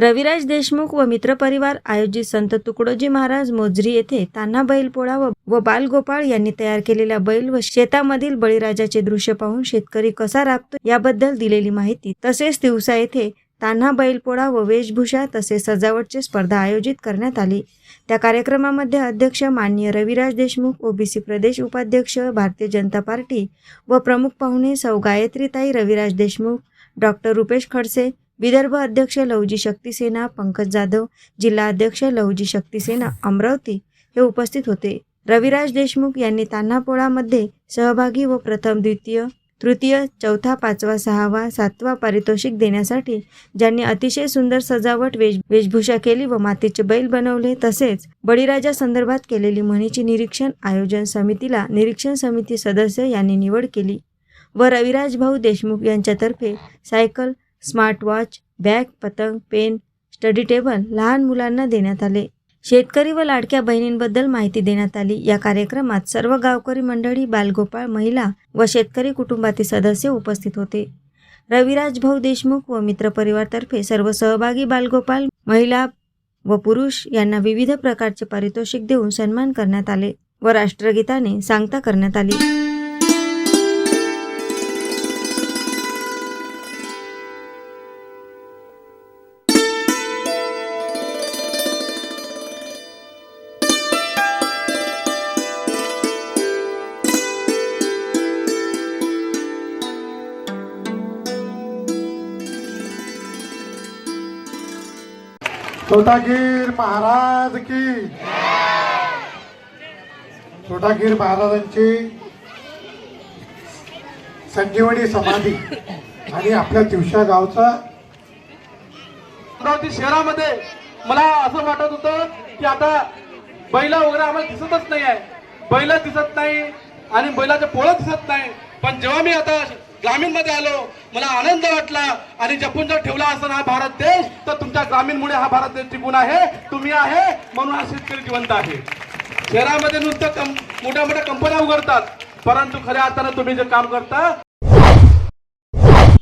रविराज देशमुख व मित्रपरिवार आयोजित संत तुकडोजी महाराज मोजरी येथे तान्हा बैलपोळा व व बालगोपाळ यांनी तयार केलेल्या बैल व शेतामधील बळीराजाचे दृश्य पाहून शेतकरी कसा राबतो याबद्दल दिलेली माहिती. तसेच दिवसा येथे तान्हा बैलपोळा व वेशभूषा तसेच सजावटची स्पर्धा आयोजित करण्यात आली. त्या कार्यक्रमामध्ये अध्यक्ष माननीय रविराज देशमुख ओबीसी प्रदेश उपाध्यक्ष भारतीय जनता पार्टी व प्रमुख पाहुणे सौ गायत्रीताई रविराज देशमुख डॉक्टर रुपेश खडसे विदर्भ अध्यक्ष लवजी शक्तीसेना पंकज जाधव जिल्हा अध्यक्ष लवजी शक्तीसेना अमरावती हे उपस्थित होते. रविराज देशमुख यांनी तान्हापोळामध्ये सहभागी व प्रथम द्वितीय तृतीय चौथा पाचवा सहावा सातवा पारितोषिक देण्यासाठी ज्यांनी अतिशय सुंदर सजावट वेश वेशभूषा केली व मातीचे बैल बनवले तसेच बळीराजा संदर्भात केलेली म्हणीची निरीक्षण आयोजन समितीला निरीक्षण समिती सदस्य यांनी निवड केली व रविराज भाऊ देशमुख यांच्यातर्फे सायकल स्मार्टवॉच बॅग पतंग पेन स्टडी टेबल लहान मुलांना देण्यात आले. शेतकरी व लाडक्या बहिणींबद्दल माहिती देण्यात आली. या कार्यक्रमात सर्व गावकरी मंडळी बालगोपाळ महिला व शेतकरी कुटुंबातील सदस्य उपस्थित होते. रविराज भाऊ देशमुख व मित्रपरिवारतर्फे सर्व सहभागी बालगोपाल महिला व पुरुष यांना विविध प्रकारचे पारितोषिक देऊन सन्मान करण्यात आले व राष्ट्रगीताने सांगता करण्यात आली. छोटागीर महाराज की छोटागीर महाराजांची संजीवनी समाधी आणि आपल्या दिवशा गावचा अमरावती शहरामध्ये मला असं वाटत होतं की आता बैला वगैरे आम्हाला दिसतच नाही आहे बैला दिसत नाही आणि बैलाचे पोळं दिसत नाही. पण जेव्हा मी आता ग्रामीणमध्ये आलो मला आनंद वाटला आणि जपून जर ठेवला असताना हा भारत देश तर तुमच्या ग्रामीणमुळे हा भारत देश टिकून आहे तुम्ही आहे म्हणून हा शेतकरी जिवंत आहे. शहरामध्ये नुसतं कम मोठ्या मोठ्या कंपन्या उघडतात परंतु खऱ्या अर्थानं तुम्ही जे काम करता